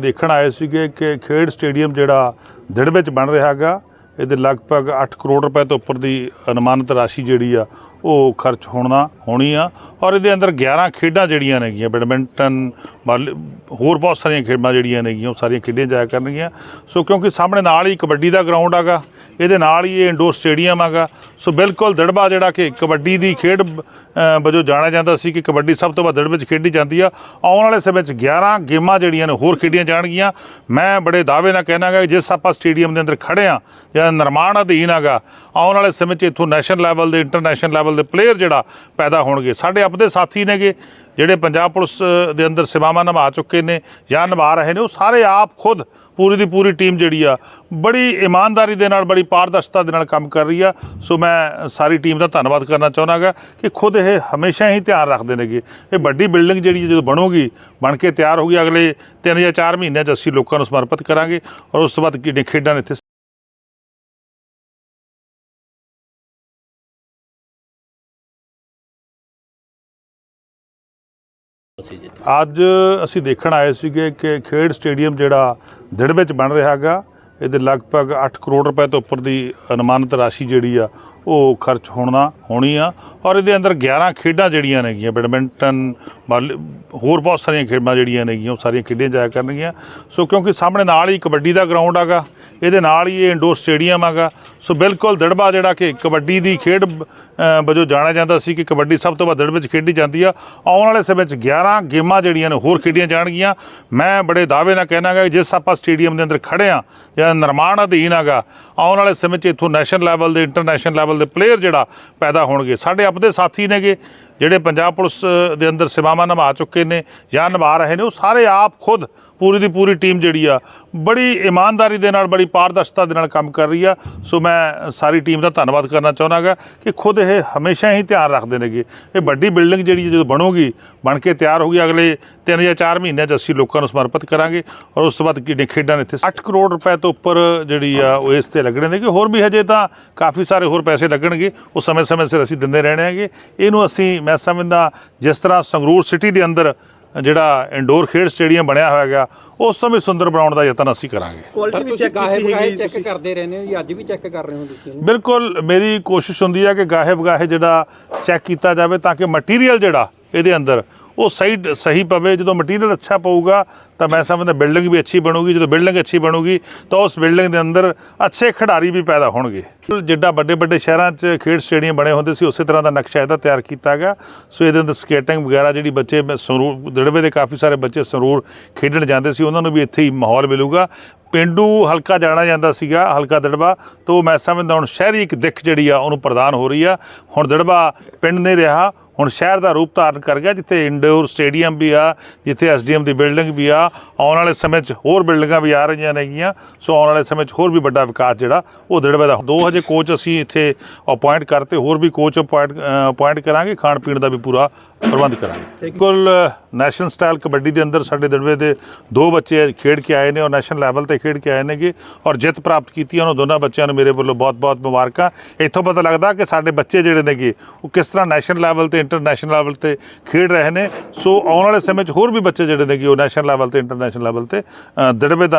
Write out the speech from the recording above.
ਦੇਖਣ ਆਏ ਸੀਗੇ ਕਿ ਖੇਡ ਸਟੇਡੀਅਮ ਜਿਹੜਾ ਦਿੜ ਵਿੱਚ ਬਣ ਰਿਹਾ ਹੈਗਾ, ਇਹਦੇ ਲਗਭਗ 8 ਕਰੋੜ ਰੁਪਏ ਤੋਂ ਉੱਪਰ ਦੀ ਅਨੁਮਾਨਿਤ ਰਾਸ਼ੀ ਜਿਹੜੀ ਆ ਉਹ ਖਰਚ ਹੋਣਾ ਹੋਣੀ ਆ ਔਰ ਇਹਦੇ ਅੰਦਰ 11 ਖੇਡਾਂ ਜਿਹੜੀਆਂ ਨੇਗੀਆਂ, ਬੈਡਮਿੰਟਨ, ਬਾਲ- ਹੋਰ ਬਹੁਤ ਸਾਰੀਆਂ ਖੇਡਾਂ ਜਿਹੜੀਆਂ ਨੇਗੀਆਂ, ਉਹ ਸਾਰੀਆਂ ਖੇਡੀਆਂ ਜਾਇਆ ਕਰਨਗੀਆਂ। ਸੋ ਕਿਉਂਕਿ ਸਾਹਮਣੇ ਨਾਲ ਹੀ ਕਬੱਡੀ ਦਾ ਗਰਾਊਂਡ ਹੈਗਾ ਇਹਦੇ ਨਾਲ ਹੀ ਇਹ ਇੰਡੋਰ ਸਟੇਡੀਅਮ ਹੈਗਾ ਸੋ ਬਿਲਕੁਲ ਦੜਬਾ ਜਿਹੜਾ ਕਿ ਕਬੱਡੀ ਦੀ ਖੇਡ ਵਜੋਂ ਜਾਣਿਆ ਜਾਂਦਾ ਸੀ ਕਿ ਕਬੱਡੀ ਸਭ ਤੋਂ ਵੱਧ ਦੜ ਵਿੱਚ ਖੇਡੀ ਜਾਂਦੀ ਆ। ਆਉਣ ਵਾਲੇ ਸਮੇਂ 'ਚ 11 ਗੇਮਾਂ ਜਿਹੜੀਆਂ ਨੇ ਹੋਰ ਖੇਡੀਆਂ ਜਾਣਗੀਆਂ। ਮੈਂ ਬੜੇ ਦਾਅਵੇ ਨਾਲ ਕਹਿਣਾਗਾ ਜਿਸ ਆਪਾਂ ਸਟੇਡੀਅਮ ਦੇ ਅੰਦਰ ਖੜੇ ਆ, ਜਿਹੜਾ ਨਿਰਮਾਣ ਅਧੀਨ ਹੈਗਾ ਆਉਣ ਵਾਲੇ ਸਮੇਂ 'ਚ ਇੱਥੋਂ ਨੈਸ਼ਨਲ ਲੈਵਲ ਦੇ ਇੰਟਰਨੈਸ਼ਨਲ ਲੈਵਲ ਦੇ ਪਲੇਅਰ ਜਿਹੜਾ ਪੈਦਾ ਹੋਣਗੇ। ਸਾਡੇ ਆਪਦੇ ਸਾਥੀ ਨੇਗੇ, ਜਿਹੜੇ ਪੰਜਾਬ ਪੁਲਿਸ ਦੇ ਅੰਦਰ ਸੇਵਾਵਾਂ ਨਿਭਾ ਚੁੱਕੇ ਨੇ ਜਾਂ ਨਿਭਾ ਰਹੇ ਨੇ, ਉਹ ਸਾਰੇ ਆਪ ਖੁਦ ਪੂਰੀ ਦੀ ਪੂਰੀ ਟੀਮ ਜਿਹੜੀ ਆ, ਬੜੀ ਇਮਾਨਦਾਰੀ ਦੇ ਨਾਲ, ਬੜੀ ਪਾਰਦਰਸ਼ਤਾ ਦੇ ਨਾਲ ਕੰਮ ਕਰ ਰਹੀ ਆ। ਸੋ ਮੈਂ ਸਾਰੀ ਟੀਮ ਦਾ ਧੰਨਵਾਦ ਕਰਨਾ ਚਾਹੁੰਦਾਗਾ ਕਿ ਖੁਦ ਇਹ ਹਮੇਸ਼ਾ ਹੀ ਧਿਆਨ ਰੱਖਦੇ ਨੇਗੇ। ਇਹ ਵੱਡੀ ਬਿਲਡਿੰਗ ਜਿਹੜੀ ਜਦੋਂ ਬਣੂਗੀ, ਬਣ ਕੇ ਤਿਆਰ ਹੋਊਗੀ, ਅਗਲੇ 3 ਜਾਂ 4 ਮਹੀਨਿਆਂ 'ਚ ਅਸੀਂ ਲੋਕਾਂ ਨੂੰ ਸਮਰਪਿਤ ਕਰਾਂਗੇ ਔਰ ਉਸ ਤੋਂ ਬਾਅਦ ਕਿਹੜੀਆਂ ਖੇਡਾਂ ਨੇ ਇੱਥੇ ਅੱਜ ਅਸੀਂ ਦੇਖਣ ਆਏ ਸੀਗੇ ਕਿ ਖੇਡ ਸਟੇਡੀਅਮ ਜਿਹੜਾ ਦਿੜ ਵਿੱਚ ਬਣ ਰਿਹਾ ਹੈਗਾ, ਇਹਦੇ ਲਗਭਗ 8 ਕਰੋੜ ਰੁਪਏ ਤੋਂ ਉੱਪਰ ਦੀ ਅਨੁਮਾਨਿਤ ਰਾਸ਼ੀ ਜਿਹੜੀ ਆ, ਉਹ ਖਰਚ ਹੋਣਾ, ਹੋਣੀ ਆ। ਔਰ ਇਹਦੇ ਅੰਦਰ 11 ਖੇਡਾਂ ਜਿਹੜੀਆਂ ਨੇਗੀਆਂ, ਬੈਡਮਿੰਟਨ, ਬਾਲ- ਹੋਰ ਬਹੁਤ ਸਾਰੀਆਂ ਖੇਡਾਂ ਜਿਹੜੀਆਂ ਨੇਗੀਆਂ, ਉਹ ਸਾਰੀਆਂ ਖੇਡੀਆਂ ਜਾਇਆ ਕਰਨਗੀਆਂ। ਸੋ ਕਿਉਂਕਿ ਸਾਹਮਣੇ ਨਾਲ ਹੀ ਕਬੱਡੀ ਦਾ ਗਰਾਊਂਡ ਹੈਗਾ ਇਹਦੇ ਨਾਲ ਹੀ ਇਹ ਇੰਡੋਰ ਸਟੇਡੀਅਮ ਹੈਗਾ। ਸੋ ਬਿਲਕੁਲ ਦੜਬਾ ਜਿਹੜਾ ਕਿ ਕਬੱਡੀ ਦੀ ਖੇਡ ਵਜੋਂ ਜਾਣਿਆ ਜਾਂਦਾ ਸੀ ਕਿ ਕਬੱਡੀ ਸਭ ਤੋਂ ਵੱਧ ਦੜ ਵਿੱਚ ਖੇਡੀ ਜਾਂਦੀ ਆ। ਆਉਣ ਵਾਲੇ ਸਮੇਂ 'ਚ 11 ਗੇਮਾਂ ਜਿਹੜੀਆਂ ਨੇ ਹੋਰ ਖੇਡੀਆਂ ਜਾਣਗੀਆਂ। ਮੈਂ ਬੜੇ ਦਾਅਵੇ ਨਾਲ ਕਹਿਣਾਗਾ ਕਿ ਜਿਸ ਆਪਾਂ ਸਟੇਡੀਅਮ ਦੇ ਅੰਦਰ ਖੜੇ ਆ, ਜਿਹੜਾ ਨਿਰਮਾਣ ਅਧੀਨ ਹੈਗਾ, ਆਉਣ ਵਾਲੇ ਸਮੇਂ 'ਚ ਇੱਥੋਂ ਨੈਸ਼ਨਲ ਲੈਵਲ ਦੇ ਇੰਟਰਨੈਸ਼ਨਲ ਲੈਵਲ ਦੇ ਪਲੇਅਰ ਜਿਹੜਾ ਪੈਦਾ ਹੋਣਗੇ। ਸਾਡੇ ਆਪਦੇ ਸਾਥੀ ਨੇਗੇ, ਜਿਹੜੇ ਪੰਜਾਬ ਪੁਲਿਸ ਦੇ ਅੰਦਰ ਸੇਵਾਵਾਂ ਨਿਭਾ ਚੁੱਕੇ ਨੇ ਜਾਂ ਨਿਭਾ ਰਹੇ ਨੇ, ਉਹ ਸਾਰੇ ਆਪ ਖੁਦ ਪੂਰੀ ਦੀ ਪੂਰੀ ਟੀਮ ਜਿਹੜੀ ਆ, ਬੜੀ ਇਮਾਨਦਾਰੀ ਦੇ ਨਾਲ, ਬੜੀ ਪਾਰਦਰਸ਼ਤਾ ਦੇ ਨਾਲ ਕੰਮ ਕਰ ਰਹੀ ਆ। ਸੋ ਮੈਂ ਸਾਰੀ ਟੀਮ ਦਾ ਧੰਨਵਾਦ ਕਰਨਾ ਚਾਹੁੰਦਾਗਾ ਕਿ ਖੁਦ ਇਹ ਹਮੇਸ਼ਾ ਹੀ ਧਿਆਨ ਰੱਖਦੇ ਨੇਗੇ। ਇਹ ਵੱਡੀ ਬਿਲਡਿੰਗ ਜਿਹੜੀ ਜਦੋਂ ਬਣੂਗੀ, ਬਣ ਕੇ ਤਿਆਰ ਹੋਊਗੀ, ਅਗਲੇ 3 ਜਾਂ 4 ਮਹੀਨਿਆਂ 'ਚ ਅਸੀਂ ਲੋਕਾਂ ਨੂੰ ਸਮਰਪਿਤ ਕਰਾਂਗੇ ਔਰ ਉਸ ਤੋਂ ਬਾਅਦ ਕਿਹੜੀਆਂ ਖੇਡਾਂ ਨੇ ਇੱਥੇ 8 ਕਰੋੜ ਰੁਪਏ ਤੋਂ ਉੱਪਰ ਜਿਹੜੀ ਆ, ਉਹ ਇਸ ਤੇ ਲੱਗਣੇ ਨੇ ਕਿ ਹੋਰ ਵੀ ਹਜੇ ਤਾਂ ਕਾਫੀ ਸਾਰੇ ਹੋਰ ਪੈਸੇ ਲੱਗਣਗੇ। ਉਹ ਸਮੇਂ-ਸਮੇਂ ਸਿਰ ਅਸੀਂ ਦਿੰਦੇ ਰਹਿਣੇ ਹੈਗੇ। ਇਹਨੂੰ ਅਸੀਂ, ਮੈਂ ਸਮਝਦਾ, ਜਿਸ ਤਰ੍ਹਾਂ ਸੰਗਰੂਰ ਸਿਟੀ ਦੇ ਅੰਦਰ ਜਿਹੜਾ ਇੰਡੋਰ ਖੇਡ ਸਟੇਡੀਅਮ ਬਣਿਆ ਹੋਇਆ ਹੈਗਾ ਉਸ ਵੀ ਸੁੰਦਰ ਬਣਾਉਣ ਦਾ ਯਤਨ ਅਸੀਂ ਕਰਾਂਗੇ ਕੁਆਲਿਟੀ ਵੀ ਚੈੱਕ ਗਾਹੇ ਬਗਾਹੇ ਚੈੱਕ ਕਰਦੇ ਰਹਿੰਦੇ ਹੋ ਜੀ ਅੱਜ ਵੀ ਚੈੱਕ ਕਰ ਰਹੇ ਹੋ ਤੁਸੀਂ? ਬਿਲਕੁਲ ਮੇਰੀ ਕੋਸ਼ਿਸ਼ ਹੁੰਦੀ ਹੈ ਕਿ ਗਾਹੇ ਬਗਾਹੇ ਜਿਹੜਾ ਚੈੱਕ ਕੀਤਾ ਜਾਵੇ ਤਾਂ ਕਿ ਮਟੀਰੀਅਲ ਜਿਹੜਾ ਇਹਦੇ ਅੰਦਰ ਉਹ ਸਹੀ ਸਹੀ ਪਵੇ, ਜਦੋਂ ਮਟੀਰੀਅਲ ਅੱਛਾ ਪਊਗਾ, ਤਾਂ ਮੈਂ ਸਮਝਦਾ ਬਿਲਡਿੰਗ ਵੀ ਅੱਛੀ ਬਣੂਗੀ, ਜਦੋਂ ਬਿਲਡਿੰਗ ਅੱਛੀ ਬਣੂਗੀ, ਤਾਂ ਉਸ ਬਿਲਡਿੰਗ ਦੇ ਅੰਦਰ ਅੱਛੇ ਖਿਡਾਰੀ ਵੀ ਪੈਦਾ ਹੋਣਗੇ। ਜਿੱਦਾਂ ਵੱਡੇ ਵੱਡੇ ਸ਼ਹਿਰਾਂ 'ਚ ਖੇਡ ਸਟੇਡੀਅਮ ਬਣੇ ਹੁੰਦੇ ਸੀ, ਉਸੇ ਤਰ੍ਹਾਂ ਦਾ ਨਕਸ਼ਾ ਇਹਦਾ ਤਿਆਰ ਕੀਤਾ ਗਿਆ। ਸੋ ਇਹਦੇ ਅੰਦਰ ਸਕੇਟਿੰਗ ਵਗੈਰਾ ਜਿਹੜੀ ਬੱਚੇ ਮ- ਸੰਗਰੂਰ ਦੜਵੇ ਦੇ ਕਾਫੀ ਸਾਰੇ ਬੱਚੇ ਸੰਗਰੂਰ ਖੇਡਣ ਜਾਂਦੇ ਸੀ, ਉਹਨਾਂ ਨੂੰ ਵੀ ਇੱਥੇ ਹੀ ਮਾਹੌਲ ਮਿਲੂਗਾ। ਪਿੰਡੂ ਹਲਕਾ ਜਾਣਾ ਜਾਂਦਾ ਸੀਗਾ, ਹਲਕਾ ਦੜਬਾ ਤੋਂ ਮੈਂ ਸਮਝਦਾ ਹੁਣ ਸ਼ਹਿਰੀ ਇੱਕ ਦਿੱਖ ਜਿਹੜੀ ਆ, ਉਹਨੂੰ ਪ੍ਰਦਾਨ ਹੋ ਰਹੀ ਆ। ਹੁਣ ਦੜਬਾ ਪਿੰਡ ਨਹੀਂ ਰਿਹਾ ਹੁਣ ਸ਼ਹਿਰ ਦਾ ਰੂਪ ਧਾਰਨ ਕਰ ਗਿਆ, ਜਿੱਥੇ ਇੰਡੋਰ ਸਟੇਡੀਅਮ ਵੀ ਆ, ਜਿੱਥੇ ਐਸਡੀਐਮ ਦੀ ਬਿਲਡਿੰਗ ਵੀ ਆ, ਆਉਣ ਵਾਲੇ ਸਮੇਂ 'ਚ ਹੋਰ ਬਿਲਡਿੰਗਾਂ ਵੀ ਆ ਰਹੀਆਂ ਨੇਗੀਆਂ, ਸੋ ਆਉਣ ਵਾਲੇ ਸਮੇਂ 'ਚ ਹੋਰ ਵੀ ਵੱਡਾ ਵਿਕਾਸ ਜਿਹੜਾ ਉਹ ਦੜਬੇ ਦਾ ਦੋ ਹਜੇ ਕੋਚ ਅਸੀਂ ਇੱਥੇ ਅਪਾਇੰਟ ਕਰਤੇ, ਹੋਰ ਵੀ ਕੋਚ ਅਪਾਇੰਟ ਅਪਾਇੰਟ ਕਰਾਂਗੇ ਖਾਣ ਪੀਣ ਦਾ ਵੀ ਪੂਰਾ ਪ੍ਰਬੰਧ ਕਰਾਂਗੇ। ਬਿਲਕੁਲ, ਨੈਸ਼ਨਲ ਸਟਾਈਲ ਕਬੱਡੀ ਦੇ ਅੰਦਰ ਸਾਡੇ ਦੜਬੇ ਦੇ ਦੋ ਬੱਚੇ ਖੇਡ ਕੇ ਆਏ ਨੇ ਔਰ ਨੈਸ਼ਨਲ ਲੈਵਲ ਤੇ ਖੇਡ ਕੇ ਆਏ ਨੇਗੇ ਔਰ ਜਿੱਤ ਪ੍ਰਾਪਤ ਕੀਤੀ ਹੈ। ਉਹਨਾਂ ਦੋਨਾਂ ਬੱਚਿਆਂ ਨੂੰ ਮੇਰੇ ਵੱਲੋਂ ਬਹੁਤ-ਬਹੁਤ ਮੁਬਾਰਕਾਂ। ਇੱਥੋਂ ਪਤਾ ਲੱਗਦਾ ਕਿ ਸਾਡੇ ਬੱਚੇ ਜਿਹੜੇ ਨੇਗੇ, ਉਹ ਕਿਸ ਤਰ੍ਹਾਂ ਨੈਸ਼ਨਲ ਲੈਵਲ ਤੇ, ਇੰਟਰਨੈਸ਼ਨਲ ਲੈਵਲ ਤੇ ਖੇਡ ਰਹੇ ਨੇ। ਸੋ ਆਉਣ ਵਾਲੇ ਸਮੇਂ 'ਚ ਹੋਰ ਵੀ ਬੱਚੇ ਜਿਹੜੇ ਨੇਗੇ, ਉਹ ਨੈਸ਼ਨਲ ਲੈਵਲ ਤੇ, ਇੰਟਰਨੈਸ਼ਨਲ ਲੈਵਲ ਤੇ ਦੜਵੇ ਦਾ